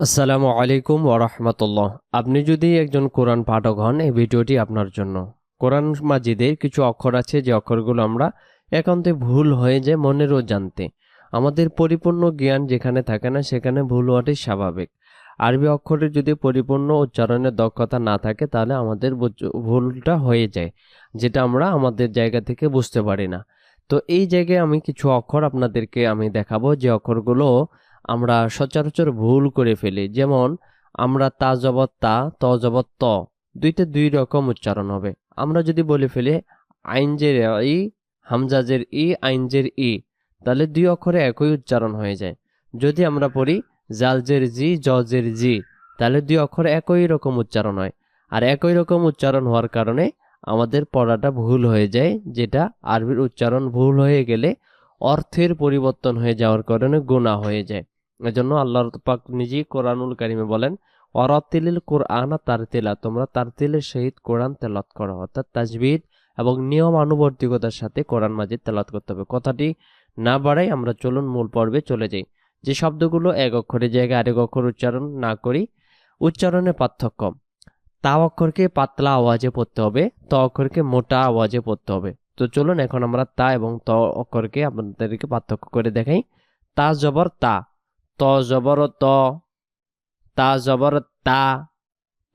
আসসালামু আলাইকুম ওরহমতুল্লাহ আপনি যদি একজন কোরআন পাঠক হন, এই ভিডিওটি আপনার জন্য। কোরআন মাজিদের কিছু অক্ষর আছে, যে অক্ষরগুলো আমরা একান্তে ভুল হয়ে যায় মনেরও জানতে। আমাদের পরিপূর্ণ জ্ঞান যেখানে থাকে না, সেখানে ভুল হওয়াটাই স্বাভাবিক। আরবি অক্ষরের যদি পরিপূর্ণ উচ্চারণের দক্ষতা না থাকে, তাহলে আমাদের ভুলটা হয়ে যায়, যেটা আমরা আমাদের জায়গা থেকে বুঝতে পারি না। তো এই জায়গায় আমি কিছু অক্ষর আপনাদেরকে আমি দেখাবো, যে অক্ষরগুলো আমরা সচরাচর ভুল করে ফেলি। যেমন, আমরা তা জবত তা, ত জবত ত, দুইটা দুই রকম উচ্চারণ হবে। আমরা যদি বলে ফেলি আইনজের ই হামজাজের ই আইনজের ই, তাহলে দুই অক্ষরে একই উচ্চারণ হয়ে যায়। যদি আমরা পড়ি জালজের জি জজের জি, তাহলে দুই অক্ষরে একই রকম উচ্চারণ হয়। আর একই রকম উচ্চারণ হওয়ার কারণে আমাদের পড়াটা ভুল হয়ে যায়, যেটা আরবির উচ্চারণ ভুল হয়ে গেলে অর্থের পরিবর্তন হয়ে যাওয়ার কারণে গুণা হয়ে যায়। এজন্য আল্লাহ পাক নিজেই কোরআনুল কারিমে বলেন, অরাতিলিল কোরআনা তার তেলা তোমরা তার তেলের সহিত কোরআন তেলত করো, অর্থাৎ তাজবিদ এবং নিয়ম আনুবর্তিকতার সাথে কোরআন মাজিদ তেলাত করতে হবে। কথাটি না বাড়াই আমরা চলুন মূল পর্বে চলে যাই। যে শব্দগুলো এক অক্ষরের জায়গায় আরেক অক্ষর উচ্চারণ না করি, উচ্চারণে পার্থক্য। তা অক্ষরকে পাতলা আওয়াজে পড়তে হবে, ত অক্ষরকে মোটা আওয়াজে পড়তে হবে। তো চলুন এখন আমরা তা এবং ত অক্ষরকে আপনাদেরকে পার্থক্য করে দেখাই। তা জবর তা। ত জবর ত, তা জবর তা,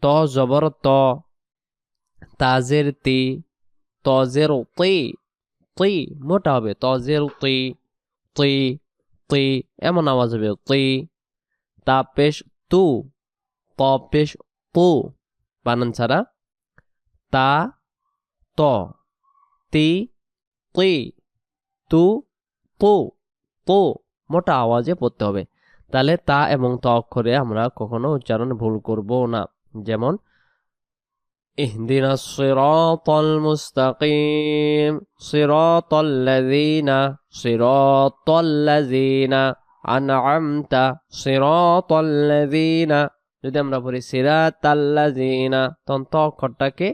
ত জবর ত তাজের তি তজের তি তি, মোটা হবে তজের তি তি তি, এমন আওয়াজ হবে, তি, তা পেশ তু, ত পেশ তু বানান ছাড়া, তা, ত, তি তি, তু তু তু মোটা আওয়াজে পড়তে হবে। তাহলে তা এবং ত অক্ষরে আমরা কখনো উচ্চারণ ভুল করব না যেমন اهدنا الصراط المستقيم صراط الذين صراط الذين أنعمت صراط الذين যদি আমরা বলি সিরাত আল্লাযিনা তখন ত অক্ষরটাকে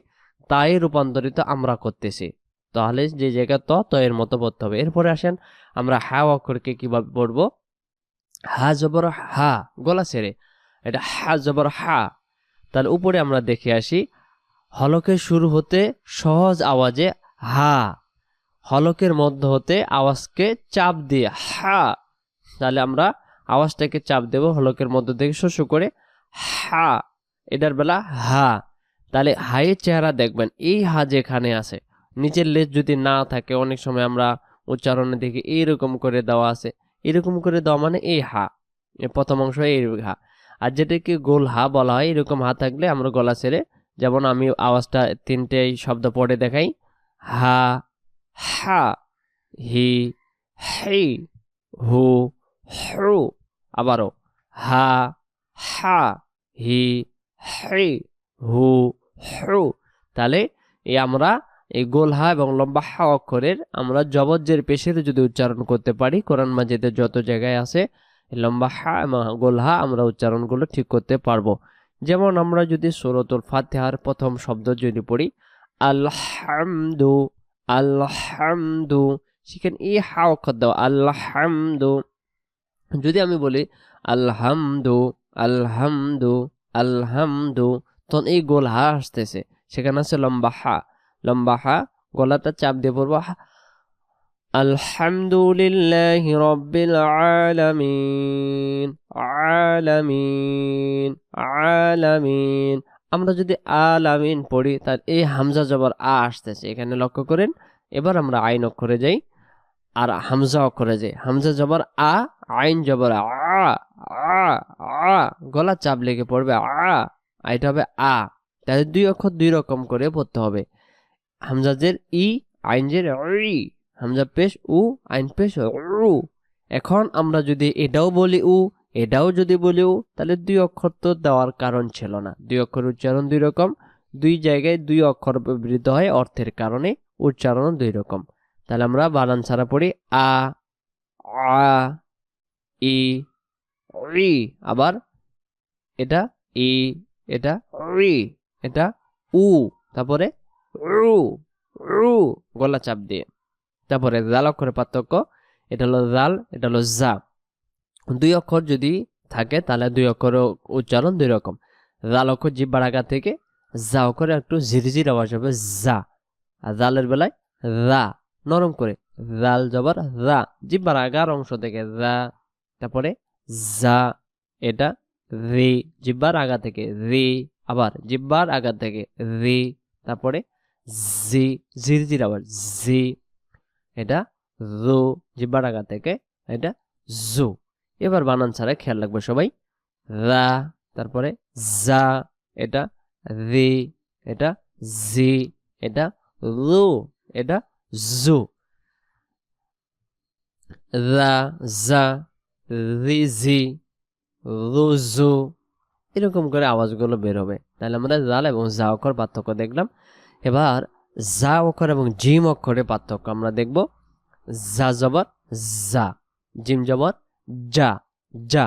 তাই রূপান্তরিত আমরা করতেছি তাহলে যে জায়গা ত ত এর মতো পড়তে হবে এরপরে আসেন আমরা হা অক্ষরকে কিভাবে পড়বো হা জবর হা, গলা ছেড়ে এটা হা জবর হা। তার উপরে আমরা দেখে আসি হলকের শুরু হতে সহজ আওয়াজে হা, হলকের মধ্য হতে আওয়াজকে চাপ দিয়ে হা। তাহলে আমরা আওয়াজটাকে চাপ দেব হলকের মধ্য থেকে শস্য করে হা। এটার বেলা হা। তাহলে হায়ের চেহারা দেখবেন, এই হা যেখানে আছে, নিচের লেজ যদি না থাকে, অনেক সময় আমরা উচ্চারণে দেখি, এইরকম করে দেওয়া আছে। এরকম করে দেওয়া মানে এই হা। প্রথম অংশ এই হা। আর যেটাকে গোল হা বলা হয়, এরকম হা থাকলে আমরা গলা ছেড়ে, যেমন আমি আওয়াজটা তিনটে শব্দ পড়ে দেখাই, হা হা, হি হি, হু হু, আবারও, হা হা, হি হি, হু হু। তাহলে এই আমরা এই গোল হা এবং লম্বা হা অক্ষরের আমরা জবজ্জের পেশের যদি উচ্চারণ করতে পারি, কোরআন মাজিদের যত জায়গায় আছে লম্বা হা এবং গোল হা আমরা উচ্চারণগুলো ঠিক করতে পারব। যেমন আমরা যদি সুরতুল ফাতেহার প্রথম শব্দ যদি পড়ি, আলহামদু আলহামদু, সেখানে এই হা অক্ষর দাও, আলহামদু। যদি আমি বলি, আলহামদু আলহামদু আলহামদু, তখন এই গোল হা আসতেছে, সেখানে আছে লম্বা হা। লম্বা হা গলাটা চাপ দিয়ে পড়ব আলহামদুলিল্লাহ রব্বিল আলামিন আলামিন আলামিন। আমরা যদি আলামিন পড়ি তার এই হামজা জবর আ আসতেছে। এখানে লক্ষ্য করেন, এবার আমরা আইন অক্ষরে যাই, আর হামজা অক্ষরে যাই। হামজা জবর আ, আইন জবর আ গলা চাপ লেগে পড়বে আ। এটা হবে আ। তাহলে দুই অক্ষর দুই রকম করে পড়তে হবে। হামজাজের ই আইনজের ই, হামজা পেশ উ, আইন পেশ উ এখন আমরা যদি এটাও বলি উ, এটাও যদি বলি উ, তাহলে দুই অক্ষর তো দেওয়ার কারণ ছিল না। দুই অক্ষর উচ্চারণ দুই রকম, দুই জায়গায় দুই অক্ষর ব্যবহৃত হয় অর্থের কারণে উচ্চারণ দুই রকম। তাহলে আমরা বানান ছাড়া পড়ি আ আ, ই ই আবার এটা ই এটা ই এটা উ। তারপরে রু রু, গলা চাপ দিয়ে। তারপরে জাল অক্ষরের পার্থক্য, এটা হলো জাল, এটা হলো জা। দুই অক্ষর যদি থাকে, তাহলে দুই অক্ষরের উচ্চারণ দুই রকম। জাল অক্ষর জিব্বার আগা থেকে যা অক্ষরে একটু ঝিরঝির আওয়াজ হবে যা আর জালের বেলায়, রা, নরম করে, জাল জবর, রা, জিব্বার আগার অংশ থেকে, রা। তারপরে যা এটা রে, জিব্বার আগা থেকে, রে, আবার জিব্বার আগা থেকে, রে। তারপরে জি ঝিরঝির আবার জি এটা রু জিব্বার আগা থেকে এটা জু। এবার বানান ছাড়া খেয়াল রাখবে সবাই। রা, তারপরে যা এটা রি, এটা জি, এটা রো, এটা জু। রা যা রি, জি রুজু এরকম করে আওয়াজগুলো বের হবে। তাহলে আমরা জাল এবং জা অক্ষর পার্থক্য দেখলাম। এবার জা অক্ষর এবং জিম অক্ষরের পার্থক্য আমরা দেখব। জা জবর জা জিম জবর, যা যা।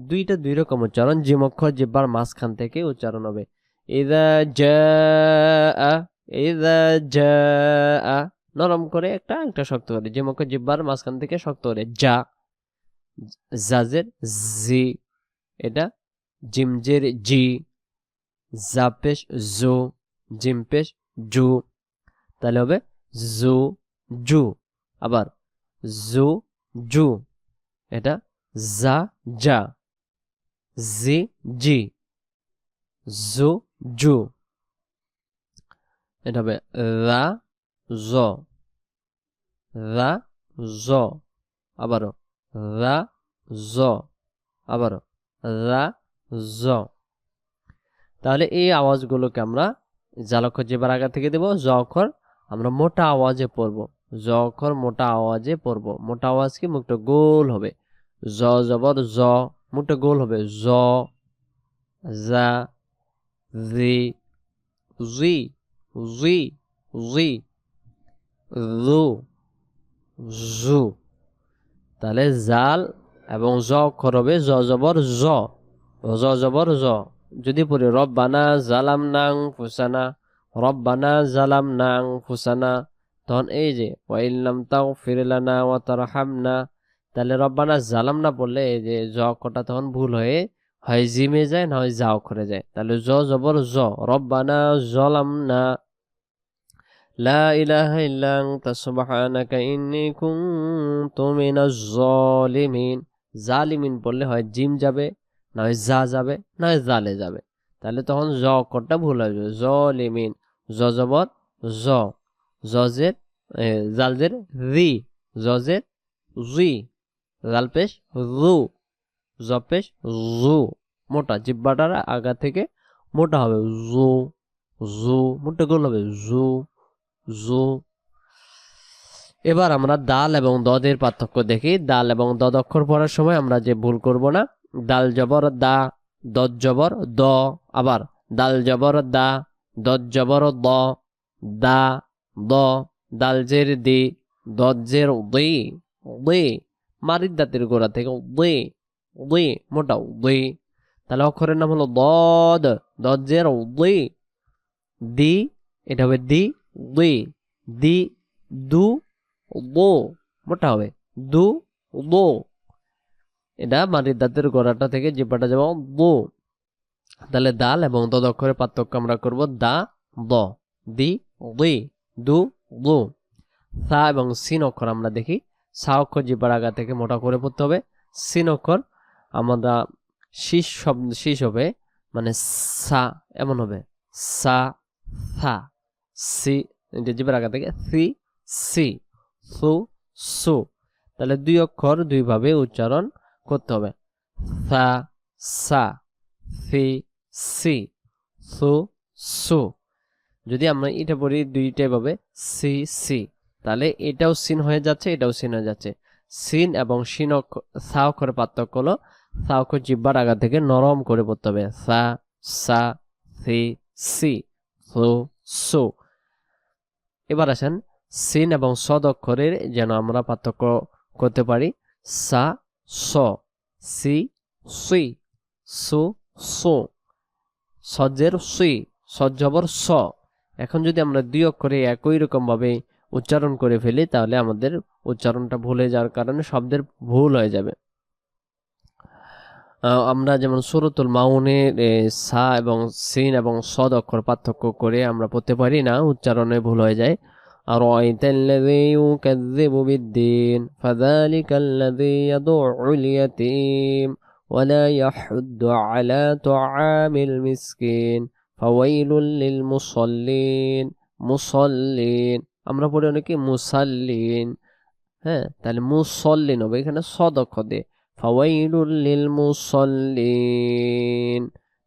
দুইটা দুই রকম উচ্চারণ, জিম অক্ষর জিব্বার মাঝখান থেকে উচ্চারণ হবে। ইদা যা নরম করে একটা একটা শক্ত করে। জিম অক্ষর জিব্বার মাঝখান থেকে শক্ত করে। যা, জাজের, জি। এটা জিমজের জি। জাপেশ, জু। জিমপেশ জু, তাহলে হবে জু জু, আবার জু জু, এটা যা যা জি জি, জু জু, এটা হবে রা, জ রা, জ, আবারও রা, জ, আবারও রা, জ, তাহলে এই আওয়াজগুলোকে আমরা জালক্ষর যে বারাগা থেকে দেব জ অক্ষর আমরা মোটা আওয়াজে পড়ব। জ অক্ষর মোটা আওয়াজে পড়ব। মোটা আওয়াজ কি? মুখটা গোল হবে। জ জবর জ, মুখটা গোল হবে। জ, জা, জি জি জি জি, জু জু। তাহলে জাল এবং জ অক্ষর হবে জ জবর জ। জ জবর জ। যদি পড়ি, রব্বানা জালাম নাং ফুসানা, রব্বানা জালাম নাং ফুসানা। তখন এই যে ওয়াইল্লাম তাও ফিরেলানা ও তার হামনা তাহলে রব্বানা জালাম না বললে এই যে, জ কটা তখন ভুল হয়ে, হয় জিমে যায়, না হয় যাও করে যায়। তাহলে জ জবর জ, রব্বানা জলাম না লা ইলাহা ইল্লা আনতা সুবহানাকা ইন্নী কুনতু জালিমিন। জালিমিন বললে হয় জিম যাবে না হয় যা যাবে না হয় জালে যাবে। তাহলে তখন জ অক্ষরটা ভুল হয়ে যাবে। জ জবর জ জজের এ, জালজের রি। জজের জি জাল পেশ রু। জ পেশ জু মোটা। জিব্বাটার আগা থেকে মোটা হবে। জু জু মোটা গোল হবে। জু জু এবার আমরা দাল এবং দদের পার্থক্য দেখি। দাল এবং দদ অক্ষর পড়ার সময় আমরা যে ভুল করব না দাল জবর দা, দদ জবর দ, আবার দাল জবর দা, দদ জবর দ, দা, দ, দাল জের দি, দদ জের দি দি, মারির দাঁতের গোড়া থেকে দি দি, মোটা দি। তাহলে অক্ষরের নাম হলো দদ দদ জের দি দি, এটা হবে দি দি, দু, দো মোটা হবে, দু, দো। এটা মাটির দাঁতের গোড়াটা থেকে জিব্বাটা যাব দো। তাহলে দাল এবং দদ অক্ষরের পার্থক্য আমরা করব, দা, দ, দি দুই দু দু। সা এবং সিন অক্ষর আমরা দেখি। সা অক্ষর জিব্বার আগা থেকে মোটা করে পড়তে হবে। সিন অক্ষর আমরা শীষ শব্দ, শীষ হবে মানে সা এমন হবে। সা সা, সি জিবার আগা থেকে, সি সি, সু সু। তাহলে দুই অক্ষর দুইভাবে উচ্চারণ করতে হবে। সা সা সি সি, সু সু। যদি আমরা এটা পড়ি দুইটাই ভাবে, সি সি, তাহলে এটাও সিন হয়ে যাচ্ছে, এটাও সিন হয়ে যাচ্ছে। সিন এবং সিন সা অক্ষরের পার্থক্য হলো, সা অক্ষর জিব্বার আগা থেকে নরম করে পড়তে হবে। সা সা সি সি, সু সু। এবার আসেন, সিন এবং সদ অক্ষরের যেন আমরা পার্থক্য করতে পারি, সা স সি সুই সু সু। সজ্জের সুই সজ্জবর স। এখন যদি আমরা দুই অক্ষরে একই রকম ভাবে উচ্চারণ করে ফেলি তাহলে আমাদের উচ্চারণটা ভুলে যাওয়ার কারণে শব্দের ভুল হয়ে যাবে। আমরা যেমন সুরতুল মাউনের এ, সা এবং সিন এবং সদ অক্ষর পার্থক্য করে আমরা পড়তে পারি না উচ্চারণে ভুল হয়ে যায়। আর الذي يكذب بالدين فذلك الذي يدع اليتيم ولا يحد على طعام المسكين فويل للمصلين মুসল্লিন আমরা পড়ি অনেকে মুসাল্লিন হ্যাঁ তাহলে মুসল্লিন হবে এখানে সদক্ষ দিয়ে ফাওয়াইলুল লিল মুসল্লিন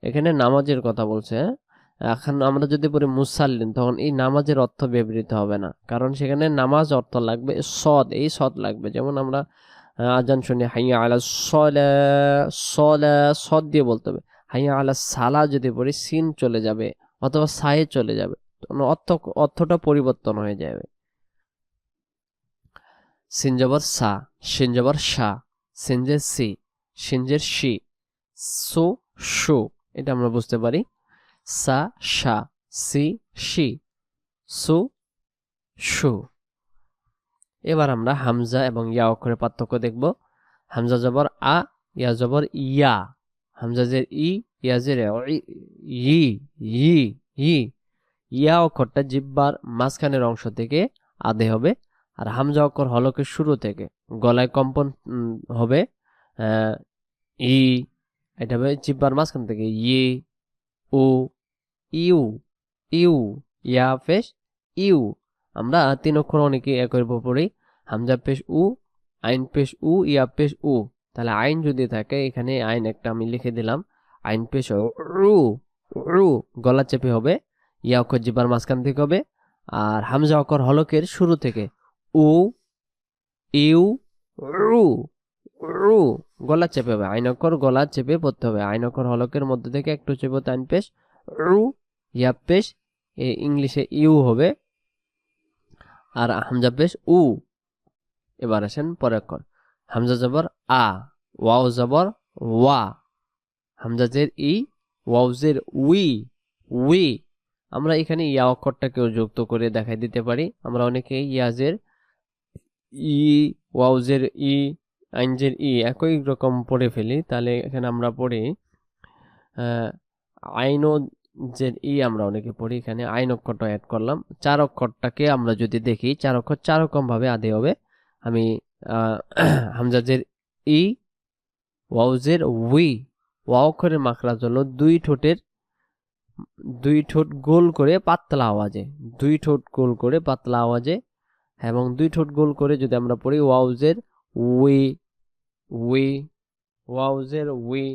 এখানে নামাজের কথা বলছে হ্যাঁ এখন আমরা যদি পড়ি মুসাল্লিন, তখন এই নামাজের অর্থ ব্যবহৃত হবে না। কারণ সেখানে নামাজ অর্থ লাগবে সদ এই সদ লাগবে। যেমন আমরা আজান শুনি, হাইয়া আলা সলা সলা সদ দিয়ে বলতে হবে। হাইয়া আলা সালা যদি পড়ি, সিন চলে যাবে অথবা সায়ে চলে যাবে। অর্থ, অর্থটা পরিবর্তন হয়ে যাবে। সিনজবর সা সিনজবর সা সিনজের সি সিনজের শি, সু, শু, এটা আমরা বুঝতে পারি। সা শা সি শি সু শু এবার আমরা হামজা এবং ইয়া অক্ষরের পার্থক্য দেখব। হামজা জবর আ, ইয়া জবর ইয়া। হামজা জের ই, ইয়া জের ই ই ই ইয়া অক্ষরটা জিব্বার মাঝখানের অংশ থেকে আদে হবে। আর হামজা অক্ষর হলকের শুরু থেকে গলায় কম্পন হবে ই। এটা হবে জিব্বার মাঝখান থেকে ই, উ ইউ ইউ, ইয়া পেশ ইউ। আমরা তিন অক্ষর অনেকে একই পড়ি। হামজা পেশ উ, আইন পেশ উ, ইয়া পেশ উ। তাহলে আইন যদি থাকে, এখানে আইন একটা আমি লিখে দিলাম। আইন পেশ রু রু, গলা চেপে হবে। ইয়া অক্ষর জিব্বার মাঝখান থেকে হবে। আর হামজা অক্ষর হলকের শুরু থেকে উ, ইউ, রু রু, গলা চেপে হবে। আইন অক্ষর গলা চেপে পড়তে হবে। আইন অক্ষর হলকের মধ্যে থেকে একটু চেপে আইন পেশ রু ইয়া পেশ, এ ইংলিশে ইউ হবে। আর হামজা পেশ, উ। এবার আসেন পরের অক্ষর হামজা জবর আ, ওয়াও জবর ওয়া। হামজা জের ই, ওয়াও জের উই উই। আমরা এখানে ইয়া অক্ষরটাকেও যুক্ত করে দেখাই দিতে পারি। আমরা অনেকে ইয়াজের ই ওয়াউজের ই আইনজের ই একই রকম পড়ে ফেলি। তাহলে এখানে আমরা পড়ি আহ, আইনও যে ই আমরা অনেকে পড়ি এখানে আইন অক্ষরটা অ্যাড করলাম। চার অক্ষরটাকে আমরা যদি দেখি চার অক্ষর চার রকম ভাবে আদে হবে। আমি হামজাজের ই ওয়াউজের উই ওয়া অক্ষরের মাখরাজ হলো দুই ঠোঁটের দুই ঠোঁট গোল করে পাতলা আওয়াজে দুই ঠোঁট গোল করে পাতলা আওয়াজে এবং দুই ঠোঁট গোল করে যদি আমরা পড়ি ওয়াউজের we we ওয়াউজের we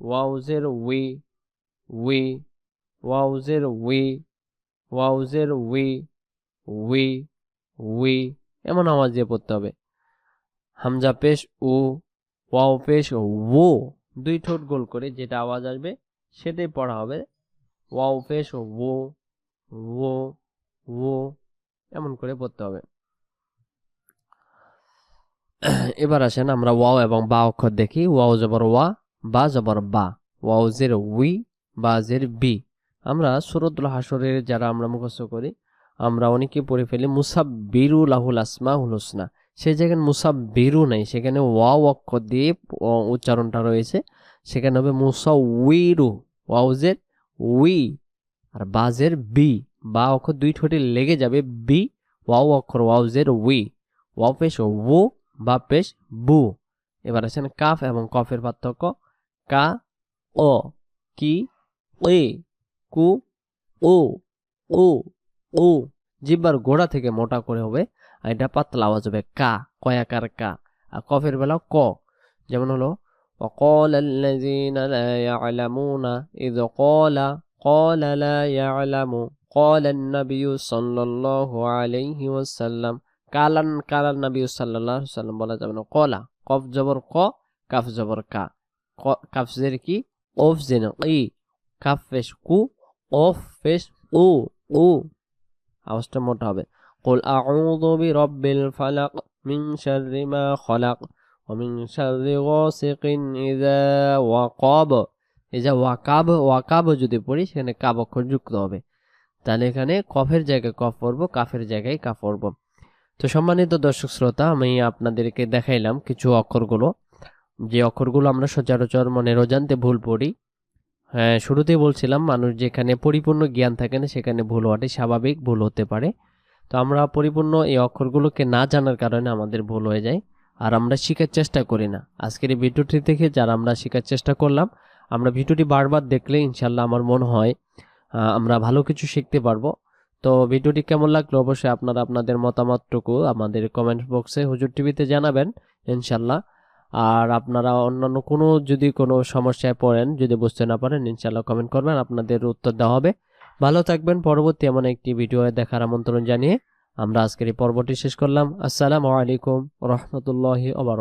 ওয়াউজের we we ওয়াউজের we ওয়াউজের we we we এমন আওয়াজ দিয়ে পড়তে হবে। হামজা পেশ উ, ওয়াও পেশ ও দুই ঠোঁট গোল করে যেটা আওয়াজ আসবে সেটাই পড়া হবে। ওয়াও পেশ ও ও ও এমন করে পড়তে হবে। এবার আসেন আমরা ওয়াও এবং বা অক্ষর দেখি। ওয়াও জবর ওয়া, বা জবর বা। ওয়াও জের উই বা জের বি। আমরা সুরতুল হাসরের যারা আমরা মুখস্থ করি, আমরা অনেকে পড়ে ফেলি মুসাব বিরু লাহুল আসমা হুল সেই জায়গায় মুসাব বিরু নাই, সেখানে ওয়াও অক্ষর দিয়ে উচ্চারণটা রয়েছে। সেখানে হবে মুসা উইরু ওয়াউজের উই। আর বাজের বি, বা অক্ষর দুই ঠোঁটে লেগে যাবে, বি, ওয়াও অক্ষর ওয়াউজের উই। ওয়াও পেশ ও বা পেশ বু। এবার আছেন কাফ এবং কফের পার্থক্য। কা ও কি এ কু ও ও ও জিব্বার গোড়া থেকে মোটা করে হবে আর এটা পাতলা আওয়াজ হবে কা কয়াকার কা আর কফের বেলা ক যেমন হলো وقال الذين لا يعلمون إذ قال قال لا يعلم قال النبي صلى الله عليه وسلم কালান কালান নবী সাল্লাল্লাহু আলাইহি সাল্লাম বলা যাবে না কলা কফ জবর ক কাফ জবর কা ক- কাফ জের কি of gen E calf face কু অফ ফেস ও ও আওয়াজটা মোটা হবে قل أعوذ برب الفلق من شر ما خلق ومن شر غاسق إذا وقب এই যে ওয়াকাব ওয়াকাব যদি পড়ি সেখানে কাব অক্ষর যুক্ত হবে তাহলে এখানে কফের জায়গায় কফ পড়বো কাফের জায়গায় কাফ পড়বো তো সম্মানিত দর্শক শ্রোতা আমি আপনাদেরকে দেখাইলাম কিছু অক্ষরগুলো যে অক্ষরগুলো আমরা সচরাচর মনের অজান্তে ভুল পড়ি হ্যাঁ শুরুতেই বলছিলাম, মানুষ যেখানে পরিপূর্ণ জ্ঞান থাকে না, সেখানে ভুল হওয়াটাই স্বাভাবিক, ভুল হতে পারে। তো আমরা পরিপূর্ণ এই অক্ষরগুলোকে না জানার কারণে আমাদের ভুল হয়ে যায়, আর আমরা শেখার চেষ্টা করি না। আজকের এই ভিডিওটি থেকে যারা আমরা শেখার চেষ্টা করলাম, আমরা ভিডিওটি বারবার দেখলে ইনশাল্লাহ আমার মনে হয় আমরা ভালো কিছু শিখতে পারব। তো ভিডিওটি কেমন লাগল অবশ্যই আপনারা আপনাদের মতামতটুকু আমাদের কমেন্ট বক্সে হুজুর টিভিতে জানাবেন ইনশাল্লাহ আর আপনারা অন্যান্য কোনো যদি কোনো সমস্যায় পড়েন, যদি বুঝতে না পারেন ইনশাল্লাহ কমেন্ট করবেন। আপনাদের উত্তর দেওয়া হবে। ভালো থাকবেন। পরবর্তী এমন একটি ভিডিও দেখার আমন্ত্রণ জানিয়ে আমরা আজকের এই পর্বটি শেষ করলাম। আসসালামু আলাইকুম রহমতুল্লাহি ওবরাকাতুহু